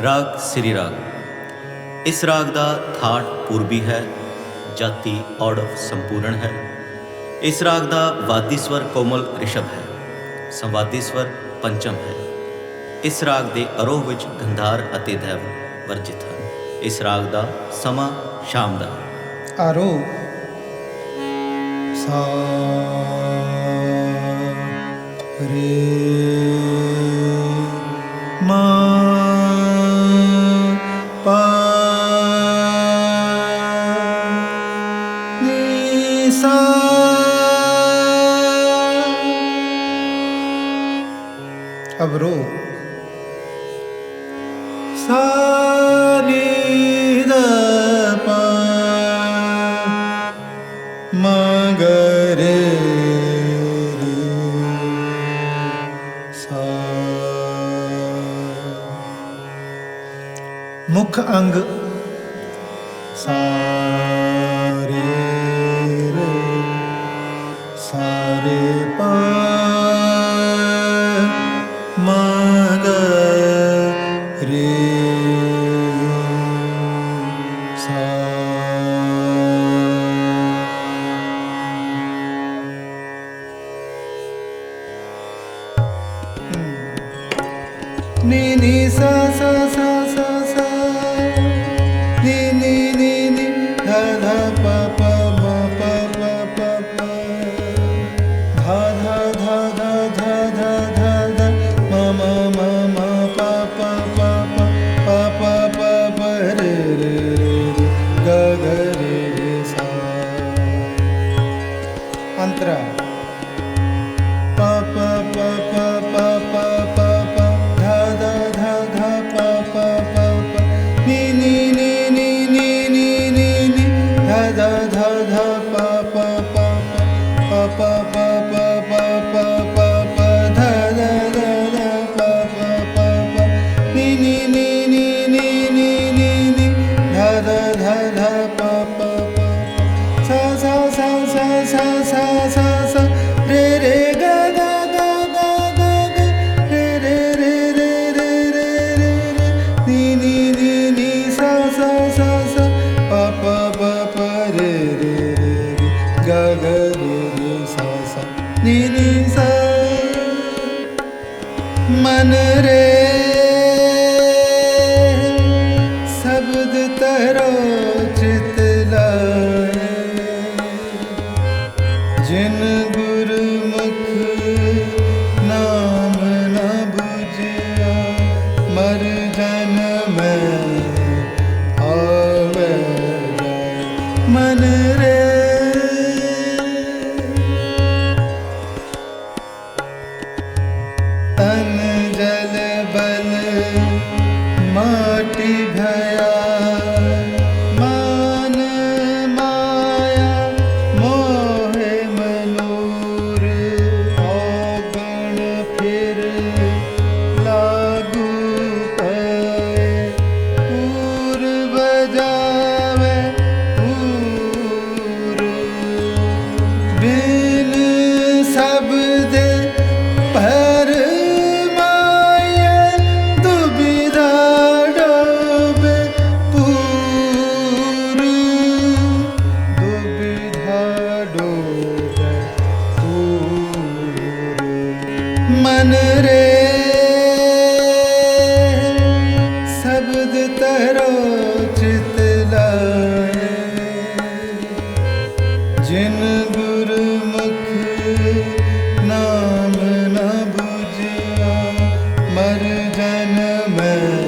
ਰਾਗ, ਸ੍ਰੀ ਰਾਗ। ਇਸ ਰਾਗ ਦਾ ਥਾਟ ਪੂਰਬੀ ਹੈ, ਜਾਤੀ ਔੜਵ ਸੰਪੂਰਨ ਹੈ। ਇਸ ਰਾਗ ਦਾ ਵਾਦੀ ਸਵਰ ਕੋਮਲ ਰਿਸ਼ਭ ਹੈ, ਸੰਵਾਦੀ ਸਵਰ ਪੰਚਮ ਹੈ। ਇਸ ਰਾਗ ਦੇ ਅਰੋਹ ਵਿੱਚ ਗੰਧਾਰ ਅਤੇ ਦੈਵ ਵਰਜਿਤ ਹਨ। ਇਸ ਰਾਗ ਦਾ ਸਮਾਂ ਸ਼ਾਮ ਦਾ ਆਰੋ ਸਾ, ਰੇ ਸਾ ਅਬਰੋ ਸਾ ਨੀ ਦ ਪਾ ਮਗਰੇ ਮੁੱਖ ਅੰਗ ਸਾ ni ni sa sa ধ ধ ধ मनरे शब्द तरो चिल जन गुरुमुख नमज मर जन्म ਜਿਨ ਗੁਰਮੁਖ ਨਾਮ ਨਾ ਬੁਝਿਆ ਮਰ ਜਨਮੈ